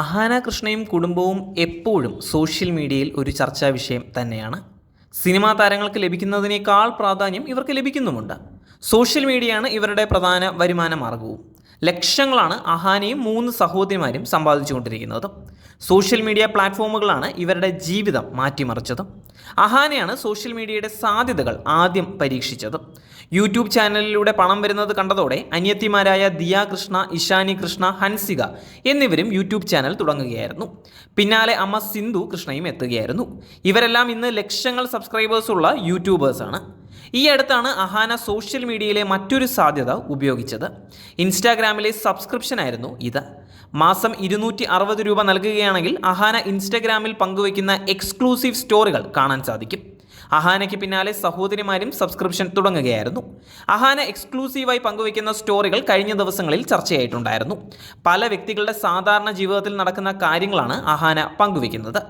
അഹാന കൃഷ്ണയും കുടുംബവും എപ്പോഴും സോഷ്യൽ മീഡിയയിൽ ഒരു ചർച്ചാ വിഷയം തന്നെയാണ്. സിനിമാ താരങ്ങൾക്ക് ലഭിക്കുന്നതിനേക്കാൾ പ്രാധാന്യം ഇവർക്ക് ലഭിക്കുന്നുമുണ്ട്. സോഷ്യൽ മീഡിയയാണ് ഇവരുടെ പ്രധാന വരുമാന മാർഗവും ലക്ഷങ്ങളാണ് അഹാനയും മൂന്ന് സഹോദരിമാരും സമ്പാദിച്ചുകൊണ്ടിരിക്കുന്നത്. സോഷ്യൽ മീഡിയ പ്ലാറ്റ്ഫോമുകളാണ് ഇവരുടെ ജീവിതം മാറ്റിമറിച്ചത്. അഹാനയാണ് സോഷ്യൽ മീഡിയയുടെ സാധ്യതകൾ ആദ്യം പരീക്ഷിച്ചത്. യൂട്യൂബ് ചാനലിലൂടെ പണം വരുന്നത് കണ്ടതോടെ അനിയത്തിമാരായ ദിയ കൃഷ്ണ ഇഷാനി കൃഷ്ണ ഹൻസിക എന്നിവരും യൂട്യൂബ് ചാനൽ തുടങ്ങുകയായിരുന്നു. പിന്നാലെ അമ്മ സിന്ധു കൃഷ്ണയും എത്തുകയായിരുന്നു. ഇവരെല്ലാം ഇന്ന് ലക്ഷങ്ങൾ സബ്സ്ക്രൈബേഴ്സുള്ള യൂട്യൂബേഴ്സാണ്. ഈ അടുത്താണ് അഹാന സോഷ്യൽ മീഡിയയിലെ മറ്റൊരു സാധ്യത ഉപയോഗിച്ചത്. ഇൻസ്റ്റാഗ്രാമിലെ സബ്സ്ക്രിപ്ഷൻ ആയിരുന്നു ഇത്. മാസം ഇരുന്നൂറ്റി അറുപത് രൂപ നൽകുകയാണെങ്കിൽ അഹാന ഇൻസ്റ്റഗ്രാമിൽ പങ്കുവയ്ക്കുന്ന എക്സ്ക്ലൂസീവ് സ്റ്റോറികൾ കാണാൻ സാധിക്കും. അഹാനയ്ക്ക് പിന്നാലെ സഹോദരിമാരും സബ്സ്ക്രിപ്ഷൻ തുടങ്ങുകയായിരുന്നു. അഹാന എക്സ്ക്ലൂസീവായി പങ്കുവയ്ക്കുന്ന സ്റ്റോറികൾ കഴിഞ്ഞ ദിവസങ്ങളിൽ ചർച്ചയായിട്ടുണ്ടായിരുന്നു. പല വ്യക്തികളുടെ സാധാരണ ജീവിതത്തിൽ നടക്കുന്ന കാര്യങ്ങളാണ് അഹാന പങ്കുവയ്ക്കുന്നത്.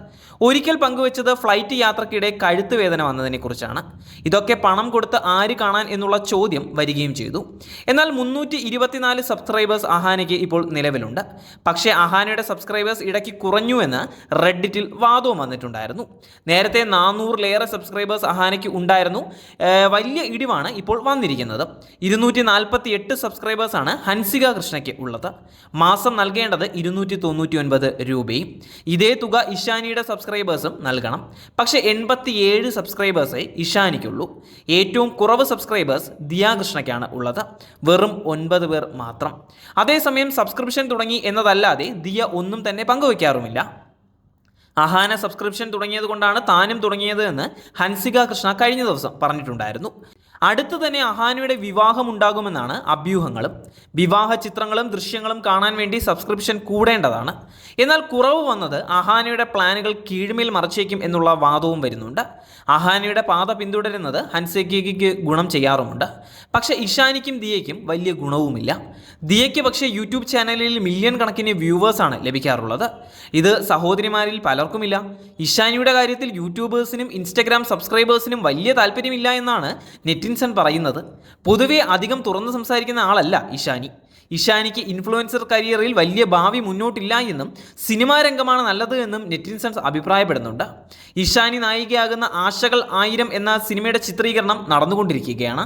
ഒരിക്കൽ പങ്കുവച്ചത് ഫ്ലൈറ്റ് യാത്രക്കിടെ കഴുത്ത് വേദന വന്നതിനെക്കുറിച്ചാണ്. ഇതൊക്കെ പണം കൊടുത്ത് ആര് കാണാൻ എന്നുള്ള ചോദ്യം വരികയും ചെയ്തു. എന്നാൽ മുന്നൂറ്റി ഇരുപത്തിനാല് സബ്സ്ക്രൈബേഴ്സ് അഹാനയ്ക്ക് ഇപ്പോൾ നിലവിലുണ്ട്. പക്ഷേ അഹാനയുടെ സബ്സ്ക്രൈബേഴ്സ് ഇടയ്ക്ക് കുറഞ്ഞുവെന്ന് റെഡിറ്റിൽ വാദവും വന്നിട്ടുണ്ടായിരുന്നു. നേരത്തെ നാനൂറിലേറെ സബ്സ്ക്രൈബേഴ്സ് അഹാനയ്ക്ക് ഉണ്ടായിരുന്നു. വലിയ ഇടിവാണ് ഇപ്പോൾ വന്നിരിക്കുന്നത്. ഇരുന്നൂറ്റി നാൽപ്പത്തി എട്ട് സബ്സ്ക്രൈബേഴ്സാണ് ഹൻസിക കൃഷ്ണയ്ക്ക് ഉള്ളത്. മാസം നൽകേണ്ടത് ഇരുന്നൂറ്റി തൊണ്ണൂറ്റി ഒൻപത് രൂപയും. ഇതേ തുക ഇഷാനിയുടെ സബ്സ്ക്രൈബേഴ്സും നൽകണം. പക്ഷേ എൺപത്തി ഏഴ് സബ്സ്ക്രൈബേഴ്സേ ഇഷാനിക്കുള്ളൂ. ഏറ്റവും കുറവ് സബ്സ്ക്രൈബേഴ്സ് ദിയാ കൃഷ്ണയ്ക്കാണ് ഉള്ളത്. വെറും ഒൻപത് പേർ മാത്രം. അതേസമയം സബ്സ്ക്രിപ്ഷൻ തുടങ്ങി എന്നതല്ലാതെ ദിയ ഒന്നും തന്നെ പങ്കുവയ്ക്കാറുമില്ല അഹാന സബ്സ്ക്രിപ്ഷൻ തുടങ്ങിയത് കൊണ്ടാണ് താനും തുടങ്ങിയത് എന്ന് ഹൻസിക കൃഷ്ണ കഴിഞ്ഞ ദിവസം പറഞ്ഞിട്ടുണ്ടായിരുന്നു. അടുത്ത് തന്നെ അഹാനയുടെ വിവാഹം ഉണ്ടാകുമെന്നാണ് അഭ്യൂഹങ്ങളും. വിവാഹ ചിത്രങ്ങളും ദൃശ്യങ്ങളും കാണാൻ വേണ്ടി സബ്സ്ക്രിപ്ഷൻ കൂടേണ്ടതാണ്. എന്നാൽ കുറവ് വന്നത് അഹാനയുടെ പ്ലാനുകൾ കീഴ്മേൽ മറച്ചേക്കും എന്നുള്ള വാദവും വരുന്നുണ്ട്. അഹാനയുടെ പാത പിന്തുടരുന്നത് ഹൻസേക്കിക്ക് ഗുണം ചെയ്യാറുമുണ്ട്. പക്ഷേ ഇഷാനിക്കും ദിയയ്ക്കും വലിയ ഗുണവുമില്ല. ദിയയ്ക്ക് പക്ഷേ യൂട്യൂബ് ചാനലിൽ മില്യൺ കണക്കിന് വ്യൂവേഴ്സാണ് ലഭിക്കാറുള്ളത്. ഇത് സഹോദരിമാരിൽ പലർക്കുമില്ല. ഇഷാനിയുടെ കാര്യത്തിൽ യൂട്യൂബേഴ്സിനും ഇൻസ്റ്റഗ്രാം സബ്സ്ക്രൈബേഴ്സിനും വലിയ താല്പര്യമില്ല എന്നാണ് നെറ്റിൻസൺ പറയുന്നത് പൊതുവെ അധികം തുറന്ന് സംസാരിക്കുന്ന ആളല്ല ഇഷാനി ഇഷാനിക്ക് ഇൻഫ്ലുവൻസർ കരിയറിൽ വലിയ ഭാവി മുന്നോട്ടില്ല എന്നും സിനിമാ രംഗമാണ് നല്ലത് എന്നും നെറ്റിൻസൺസ് അഭിപ്രായപ്പെടുന്നുണ്ട്. ഇഷാനി നായികയാകുന്ന ആശകൾ ആയിരം എന്ന സിനിമയുടെ ചിത്രീകരണം നടന്നുകൊണ്ടിരിക്കുകയാണ്.